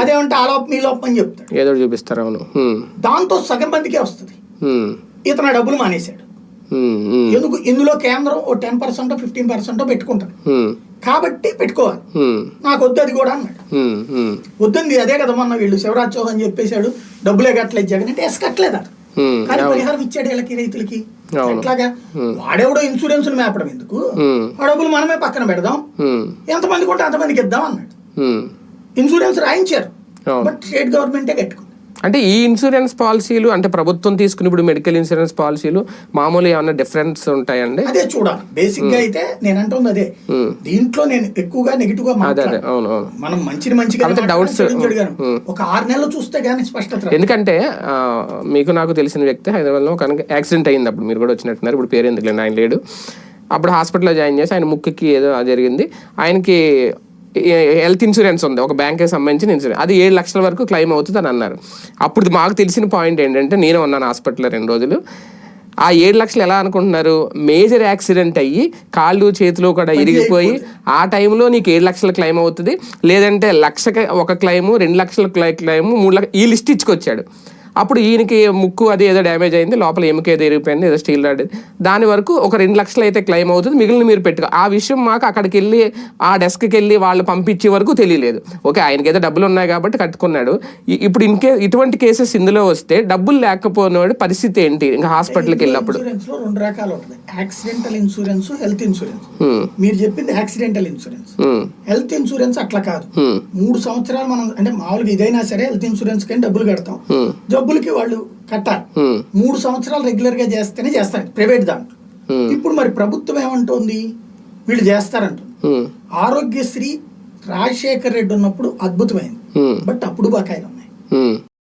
అదేమంటే ఆ లోపం ఈ లోపం అని చెప్తాడు. ఏదో చూపిస్తారు అవును. దాంతో సగం మందికే వస్తుంది. ఇతను ఆ డబ్బులు మానేశాడు. ఎందుకు? ఇందులో కేంద్రం ఓ టెన్ పర్సెంట్ ఫిఫ్టీన్ పర్సెంట్ పెట్టుకుంటుంది ఉమ్, కాబట్టి పెట్టుకోవాలి. నాకు వద్దు అది కూడా అన్నాడు. వద్దంది అదే కదా మొన్న వీళ్ళు శివరాజ్ చౌహాన్ చెప్పేశాడు డబ్బులే కట్టలేదు జగన్ అంటే ఎస్ కట్టలేదు కానీ. పరిహారం ఇచ్చాడు వీళ్ళకి రైతులకి. ఎట్లాగా? వాడెవడో ఇన్సూరెన్స్ మేపడం ఎందుకు? ఆ డబ్బులు మనమే పక్కన పెడదాం. ఎంతమందికి ఉంటే అంతమందికి ఇద్దాం అన్నాడు. ఇన్సూరెన్స్ రాయించారు. బట్ స్టేట్ గవర్నమెంటే కట్టుకుంది. అంటే ఈ ఇన్సూరెన్స్ పాలసీలు అంటే ప్రభుత్వం తీసుకుని ఇప్పుడు మెడికల్ ఇన్సూరెన్స్ పాలసీలు మామూలు ఏమైనా డిఫరెన్స్ ఉంటాయండి? అదే చూడాలి. బేసిక్గా అయితే నేను అంటుంది అదే. దీంట్లో నేను ఎక్కువగా నెగిటివ్గా అదే అదే. మాట్లాడాను. అవును అవును. మనం మంచిని మంచిగా ఉమ్. ఒక ఆరు నెలలు చూస్తే గానీ స్పష్టత. ఎందుకంటే మీకు నాకు తెలిసిన వ్యక్తి హైదరాబాద్లో ఒక యాక్సిడెంట్ అయింది అప్పుడు. మీరు కూడా వచ్చినట్టున్నారు. ఇప్పుడు పేరు ఎందుకు ఆయన లేడు. అప్పుడు హాస్పిటల్లో జాయిన్ చేసి ఆయన ముక్కుకి ఏదో జరిగింది. ఆయనకి హెల్త్ ఇన్సూరెన్స్ ఉంది. ఒక బ్యాంక్కి సంబంధించిన ఇన్సూరెన్స్ అది ఏడు లక్షల వరకు క్లెయిమ్ అవుతుంది అని అన్నారు. అప్పుడు మాకు తెలిసిన పాయింట్ ఏంటంటే నేను ఉన్నాను హాస్పిటల్లో రెండు రోజులు. ఆ ఏడు లక్షలు ఎలా అనుకుంటున్నారు? మేజర్ యాక్సిడెంట్ అయ్యి కాళ్ళు చేతులు కూడా ఇరిగిపోయి ఆ టైంలో నీకు ఏడు లక్షల క్లెయిమ్ అవుతుంది. లేదంటే లక్షకి ఒక క్లెయిము రెండు లక్షల క్లెయిమ్ మూడు లక్ష ఈ లిస్ట్ ఇచ్చుకొచ్చాడు. అప్పుడు ఈయనకి ముక్కు అది ఏదో డ్యామేజ్ అయింది లోపల ఎముక ఏదో ఇరిగిపోయింది ఏదో స్టీల్ రాడ్ దాని వరకు ఒక రెండు లక్షలు అయితే క్లెయిమ్ అవుతుంది మిగిలిన మీరు పెట్టుకో. ఆ విషయం మాకు అక్కడికి వెళ్ళి ఆ డెస్క్కి వెళ్ళి వాళ్ళు పంపించే వరకు తెలియలేదు. ఓకే ఆయనకి ఏదో డబ్బులు ఉన్నాయి కాబట్టి కట్టుకున్నాడు. ఇప్పుడు ఇన్కే ఇటువంటి కేసెస్ ఇందులో వస్తే డబ్బులు లేకపోయినవాడు పరిస్థితి ఏంటి? ఇంకా హాస్పిటల్కి వెళ్ళినప్పుడు. రెండు రకాలు ఉంటుంది. యాక్సిడెంటల్ ఇన్సూరెన్స్ హెల్త్ ఇన్సూరెన్స్ మీరు చెప్పింది యాక్సిడెంటల్ ఇన్సూరెన్స్ హెల్త్ ఇన్సూరెన్స్ అట్లా కాదు. మూడు సంవత్సరాలు మనం అంటే మామూలుగా ఇదైనా సరే హెల్త్ ఇన్సూరెన్స్ కానీ డబ్బులు కడతాం. జబ్బులకి వాళ్ళు కట్టాలి. మూడు సంవత్సరాలు రెగ్యులర్గా చేస్తేనే చేస్తారు ప్రైవేట్ దాంట్లో. ఇప్పుడు మరి ప్రభుత్వం ఏమంటోంది? వీళ్ళు చేస్తారంటుంది హ్మ్, ఆరోగ్యశ్రీ రాజశేఖర్ రెడ్డి ఉన్నప్పుడు అద్భుతమైంది. బట్ అప్పుడు బకాయిలు ఉన్నాయి.